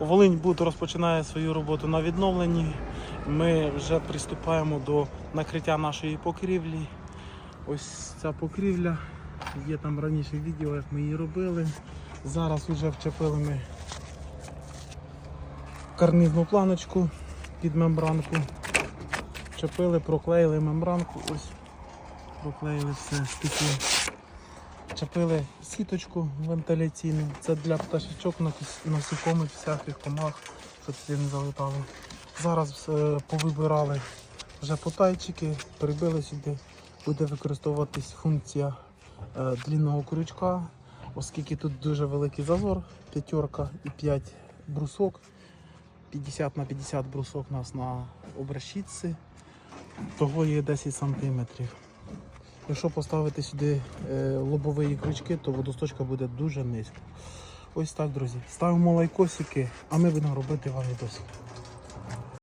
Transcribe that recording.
Волинь Буд розпочинає свою роботу на відновленні. Ми вже приступаємо до накриття нашої покрівлі. Ось ця покрівля. Є там раніше відео, як ми її робили. Зараз вже вчепили ми карнизну планочку під мембранку. Вчепили, проклеїли мембранку. Ось проклеїли все стекло. Чепили сіточку вентиляційну. Це для пташечок, насікомих, всяких комах, щоб сюди не залетало. Зараз е, повибирали вже потайчики, прибили сюди. Буде використовуватись функція е, длінного крючка, оскільки тут дуже великий зазор, п'ятерка і 5 брусок. 50 на 50 брусок у нас на обращітці. Того є 10 сантиметрів. Якщо поставити сюди е, лобові крючки, то водосточка буде дуже низько. Ось так, друзі. Ставимо лайкосики, а ми будемо робити вам відосик.